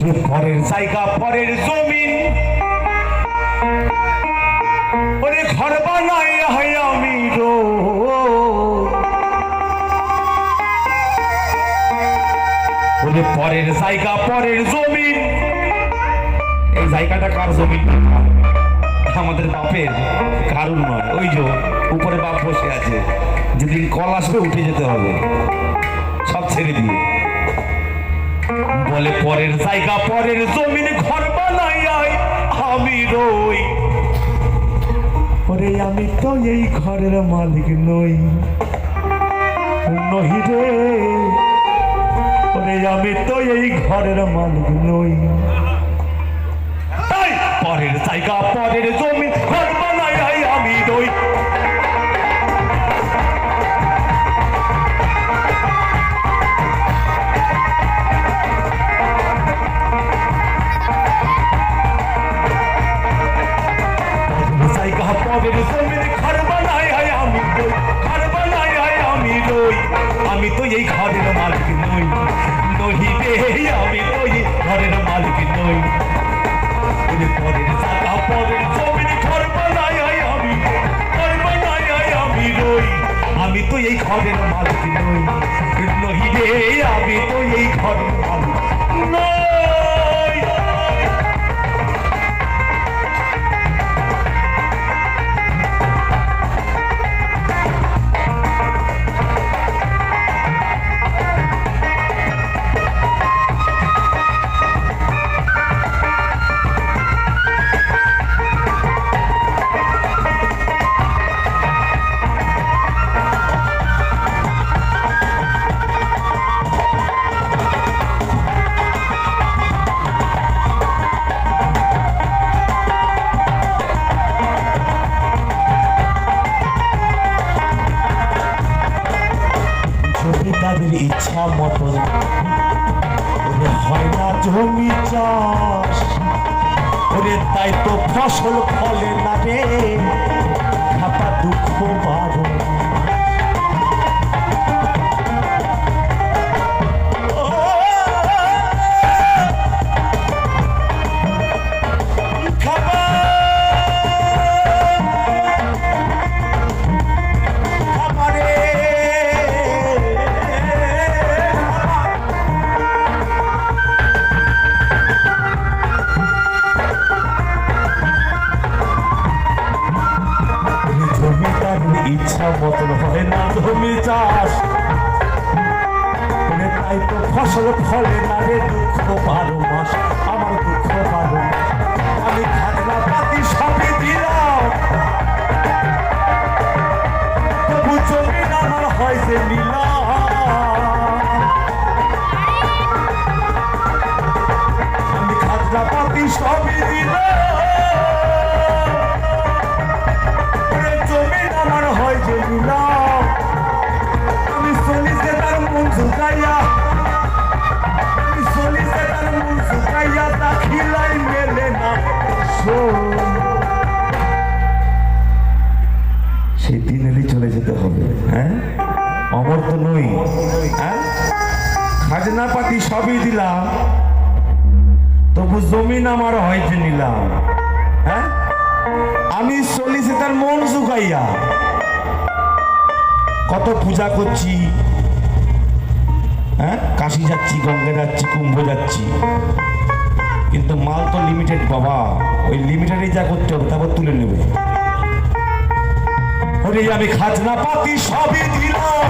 পরের জায়গা, পরের জমিন। ওরে ঘর বানাই আমি পরের জায়গা, পরের জমিন। এই জায়গাটা কার জমিন? আমাদের বাপের, কারুর নয়। ওই যে উপরে বাপ বসে আছে। যেদিন কল আসবে উঠে যেতে হবে। সব ছেড়ে দিয়ে। বলে পরের জায়গা, পরের জমিন ঘর বানাই আমি রই। ওরে আমি তো এই ঘরের মালিক নই। নহি রে। ওরে আমি তো এই ঘরের মালিক নই। তাই পরের জায়গা, পরের জমিন এই ঘরের মালিক নই। নহি রে, আমি এই ঘরের মালিক নই। পরের জায়গা, পরের জমিন ঘর বানাই আমি। ঘর বানাই আমি রই আমি তো এই ঘরের মালিক নই। নহিবে আমি তো এই ঘরের ইচ্ছা মতো হয় না জমি চাষ। তাই তো ফসল ফলে না রে খাতা দুঃখ বারো চাষ ওরে তাই তো ফসল ফলে না রে দুঃখ বারো মাস আমার দুঃখ বারো মাস। সবই দিলাম। তবু জমিন আমার হয়তো নিলাম। হ্যাঁ? আমি চলিছে তার মন শুকাইয়া কত পূজা করছি। হ্যাঁ? কাশি যাচ্ছি, গঙ্গা যাচ্ছি, কুম্ভ যাচ্ছি। কিন্তু মাল তো লিমিটেড বাবা। ওই লিমিটেডে যা করতে হবে, তারপর তুলে নেবে। আমি খাজনা পাতি সবই দিলাম।